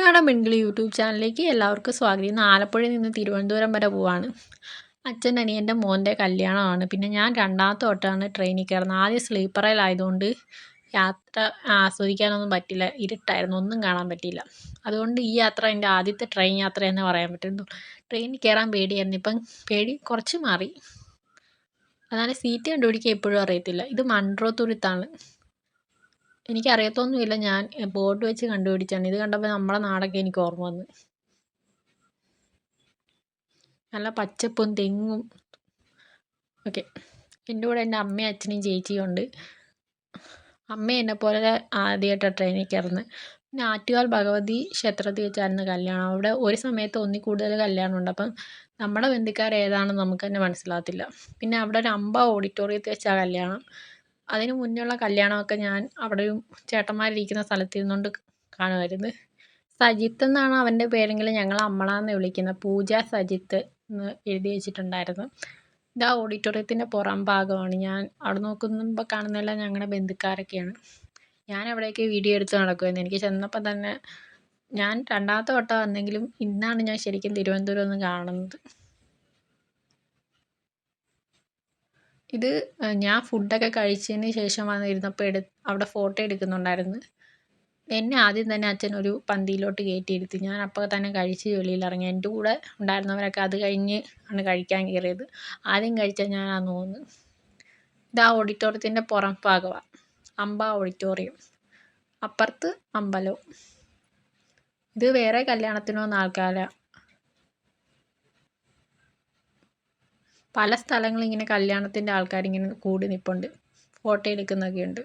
Uthradam പെൺകിളി YouTube ചാനലിലേക്ക് എല്ലാവർക്കും സ്വാഗതം. ഇന്ന് ആലപ്പുഴയിൽ നിന്ന് തിരുവനന്തപുരം വരെ പോവാണ്. അച്ഛൻ അനിയന്റെ മോന്റെ കല്യാണമാണ്. പിന്നെ ഞാൻ രണ്ടാമത്തെ തൊട്ടാണ് ട്രെയിനിൽ കയറുന്നത്. ആദ്യം സ്ലീപ്പറിലായതുകൊണ്ട് യാത്ര ആസ്വദിക്കാനൊന്നും പറ്റില്ല. ഇരുട്ടായിരുന്നു. ഒന്നും കാണാൻ പറ്റിയില്ല. അതുകൊണ്ട് ഈ യാത്ര എന്റെ ആദ്യത്തെ ട്രെയിൻ യാത്ര എന്ന് പറയാൻ പറ്റുന്നു. ട്രെയിനിൽ കയറാൻ പേടിയായിരുന്നു. ഇപ്പം പേടി കുറച്ച് മാറി. അതാണ് സീറ്റ് കണ്ടുപിടിക്കാൻ എപ്പോഴും അറിയത്തില്ല. ഇത് മൺട്രോത്തുരുത്താണ് എനിക്കറിയത്തൊന്നുമില്ല. ഞാൻ ബോർഡ് വെച്ച് കണ്ടുപിടിച്ചാണ്. ഇത് കണ്ടപ്പോൾ നമ്മളെ നാടൊക്കെ എനിക്ക് ഓർമ്മ വന്നു. നല്ല പച്ചപ്പും തെങ്ങും. ഓക്കെ. എന്റെ കൂടെ എന്റെ അമ്മയും അച്ഛനെയും ചേച്ചിയും ഉണ്ട്. അമ്മ എന്നെ പോലെ ആദ്യമായിട്ടാണ് ട്രെയിനിൽ കയറുന്നത് പിന്നെ ആറ്റുകാൽ ഭഗവതി ക്ഷേത്രത്തിൽ വെച്ചായിരുന്നു കല്യാണം. അവിടെ ഒരു സമയത്ത് ഒന്നിൽ കൂടുതൽ കല്യാണമുണ്ട് അപ്പം നമ്മുടെ ബന്ധുക്കാർ ഏതാണെന്ന് നമുക്ക് തന്നെ മനസ്സിലാകത്തില്ല. പിന്നെ അവിടെ ഒരു അമ്പ ഓഡിറ്റോറിയത്തിൽ വെച്ചാണ് കല്യാണം. അതിന് മുന്നെയുള്ള കല്യാണമൊക്കെ ഞാൻ അവിടെയും ചേട്ടന്മാരിരിക്കുന്ന സ്ഥലത്തിരുന്നുകൊണ്ട് കാണുമായിരുന്നു. സജിത്ത് എന്നാണ് അവന്റെ പേരെങ്കിലും ഞങ്ങൾ അമ്മളാന്ന് വിളിക്കുന്നത് പൂജ സജിത്ത് എന്ന് എഴുതി വെച്ചിട്ടുണ്ടായിരുന്നു. ഇത് ആ ഓഡിറ്റോറിയത്തിന്റെ പുറം ഭാഗമാണ്. ഞാൻ അവിടെ നോക്കുമ്പോൾ കാണുന്നതെല്ലാം ഞങ്ങളുടെ ബന്ധുക്കാരൊക്കെയാണ്. ഞാൻ അവിടെയൊക്കെ വീഡിയോ എടുത്ത് നടക്കുമായിരുന്നു എനിക്ക് ചെന്നപ്പോൾ തന്നെ ഞാൻ രണ്ടാമത്തെ വട്ടം വന്നെങ്കിലും ഇന്നാണ് ഞാൻ ശരിക്കും തിരുവനന്തപുരം ഒന്ന് കാണുന്നത്. ഇത് ഞാൻ ഫുഡൊക്കെ കഴിച്ചതിന് ശേഷം വന്നിരുന്നപ്പോൾ എടു അവിടെ ഫോട്ടോ എടുക്കുന്നുണ്ടായിരുന്നു. എന്നെ ആദ്യം തന്നെ അച്ഛൻ ഒരു പന്തിയിലോട്ട് കയറ്റിയിരുത്തി. ഞാൻ അപ്പോൾ തന്നെ കഴിച്ച് വെളിയിൽ ഇറങ്ങി. എന്റെ കൂടെ ഉണ്ടായിരുന്നവരൊക്കെ അത് കഴിഞ്ഞ് ആണ് കഴിക്കാൻ കയറിയത്. ആദ്യം കഴിച്ച ആ തോന്നുന്നു ഇത് ആ ഓഡിറ്റോറിയത്തിന്റെ പുറം ഭാഗമാണ് അമ്പ ഓഡിറ്റോറിയം അപ്പുറത്ത് അമ്പലവും. ഇത് വേറെ കല്യാണത്തിനോ ആൾക്കാരാണ് പല സ്ഥലങ്ങളിൽ ഇങ്ങനെ കല്യാണത്തിന്റെ ആൾക്കാരിങ്ങനെ കൂടി നിൽപ്പുണ്ട് ഫോട്ടോ എടുക്കുന്നൊക്കെ ഉണ്ട്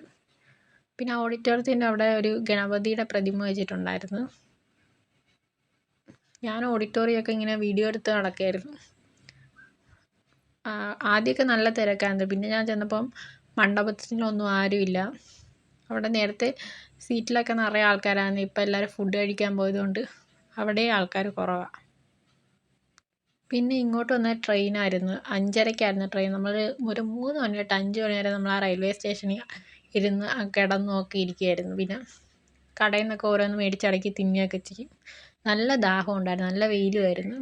പിന്നെ ഓഡിറ്റോറിയത്തിന്റെ അവിടെ ഒരു ഗണപതിയുടെ പ്രതിമ വെച്ചിട്ടുണ്ടായിരുന്നു. ഞാൻ ഓഡിറ്റോറിയമൊക്കെ ഇങ്ങനെ വീഡിയോ എടുത്ത് നടക്കുകയായിരുന്നു ആദ്യമൊക്കെ നല്ല തിരക്കായിരുന്നു. പിന്നെ ഞാൻ ചെന്നപ്പം മണ്ഡപത്തിലൊന്നും ആരുമില്ല. അവിടെ നേരത്തെ സീറ്റിലൊക്കെ നിറയെ ആൾക്കാരായിരുന്നു. ഇപ്പം എല്ലാവരും ഫുഡ് കഴിക്കാൻ പോയതുകൊണ്ട് അവിടെ ആൾക്കാർ കുറവാണ് പിന്നെ ഇങ്ങോട്ട് വന്ന ട്രെയിൻ ട്രെയിനായിരുന്നു. അഞ്ചരയ്ക്കായിരുന്നു ട്രെയിൻ. നമ്മൾ ഒരു മൂന്ന് മണി തൊട്ട് അഞ്ച് മണി വരെ നമ്മൾ ആ റെയിൽവേ സ്റ്റേഷനിൽ ഇരുന്ന് കിടന്നൊക്കെ ഇരിക്കുകയായിരുന്നു പിന്നെ കടയിൽ നിന്നൊക്കെ ഓരോന്ന് മേടിച്ചടക്കി തിന്നുകയൊക്കെ ചെയ്യും. നല്ല ദാഹം ഉണ്ടായിരുന്നു. നല്ല വെയിലുമായിരുന്നു.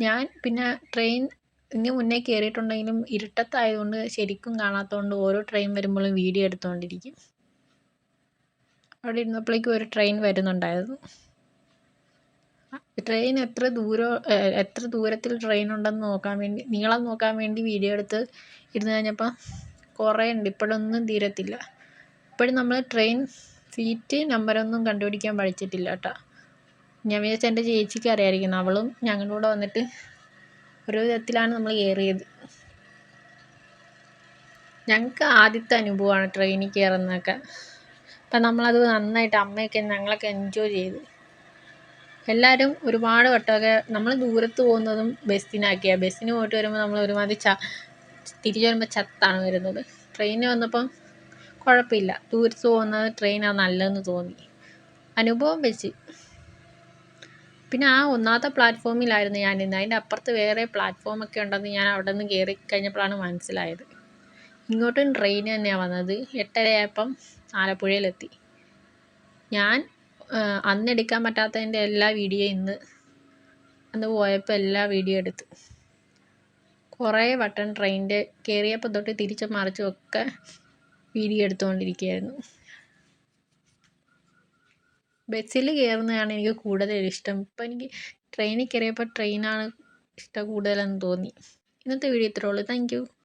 ഞാൻ പിന്നെ ട്രെയിൻ ഇനി മുന്നേ കയറിയിട്ടുണ്ടെങ്കിലും ഇരുട്ടത്തായതുകൊണ്ട് ശരിക്കും കാണാത്തതുകൊണ്ട് ഓരോ ട്രെയിൻ വരുമ്പോഴും വീഡിയോ എടുത്തുകൊണ്ടിരിക്കും അവിടെ ഇരുന്നപ്പോഴേക്കും ഒരു ട്രെയിൻ വരുന്നുണ്ടായിരുന്നു. ട്രെയിൻ എത്ര ദൂരം എത്ര ദൂരത്തിൽ ട്രെയിൻ ഉണ്ടെന്ന് നോക്കാൻ വേണ്ടി നീളം നോക്കാൻ വേണ്ടി വീഡിയോ എടുത്ത് ഇരുന്ന് കഴിഞ്ഞപ്പം കുറേ ഉണ്ട്. ഇപ്പോഴൊന്നും തീരത്തില്ല. ഇപ്പോഴും നമ്മൾ ട്രെയിൻ സീറ്റ് നമ്പരൊന്നും കണ്ടുപിടിക്കാൻ പഠിച്ചിട്ടില്ല കേട്ടോ ഞാൻ വിചാരിച്ചു എന്റെ ചേച്ചിക്ക് അറിയാമായിരിക്കും അവളും ഞങ്ങളുടെ കൂടെ വന്നിട്ട് ഒരു വിധത്തിലാണ് നമ്മൾ കയറിയത്. ഞങ്ങൾക്ക് ആദ്യത്തെ അനുഭവമാണ് ട്രെയിനിൽ കയറുന്നതൊക്കെ. അപ്പം നമ്മളത് നന്നായിട്ട് അമ്മയൊക്കെ ഞങ്ങളൊക്കെ എൻജോയ് ചെയ്തു. എല്ലാവരും ഒരുപാട് വട്ടമൊക്കെ നമ്മൾ ദൂരത്ത് പോകുന്നതും ബസ്സിനാക്കിയാണ് ബസ്സിന് പോയിട്ട് വരുമ്പോൾ നമ്മൾ ഒരുമാതിരി ച തിരിച്ചു വരുമ്പോൾ ചത്താണ് വരുന്നത്. ട്രെയിനിന് വന്നപ്പം കുഴപ്പമില്ല ദൂരത്ത് പോകുന്നത് ട്രെയിനാണ് നല്ലതെന്ന് തോന്നി. അനുഭവം വെച്ച്. പിന്നെ ആ ഒന്നാമത്തെ പ്ലാറ്റ്ഫോമിലായിരുന്നു ഞാൻ ഇന്ന് അതിന്റെ അപ്പുറത്ത് വേറെ പ്ലാറ്റ്ഫോമൊക്കെ ഉണ്ടെന്ന് ഞാൻ അവിടെ നിന്ന് കയറി കഴിഞ്ഞപ്പോഴാണ് മനസ്സിലായത്. ഇങ്ങോട്ടും ട്രെയിൻ തന്നെയാണ് വന്നത്. എട്ടരയായപ്പം ആലപ്പുഴയിലെത്തി. ഞാൻ അന്ന് എടുക്കാൻ പറ്റാത്തതിന്റെ എല്ലാ വീഡിയോ ഇന്ന്. അന്ന് പോയപ്പോൾ എല്ലാ വീഡിയോ എടുത്തു. കുറേ വട്ടം ട്രെയിനിന്റെ കയറിയപ്പോൾ തൊട്ട് തിരിച്ചും മറിച്ചും ഒക്കെ വീഡിയോ എടുത്തുകൊണ്ടിരിക്കുകയായിരുന്നു. ബസ്സിൽ കയറുന്നതാണ് എനിക്ക് കൂടുതൽ ഇഷ്ടം. ഇപ്പം എനിക്ക് ട്രെയിനിൽ കയറിയപ്പോൾ ട്രെയിനാണ് ഇഷ്ടം കൂടുതലെന്ന് തോന്നി. ഇന്നത്തെ വീഡിയോ ഇത്രേ ഉള്ളൂ. താങ്ക്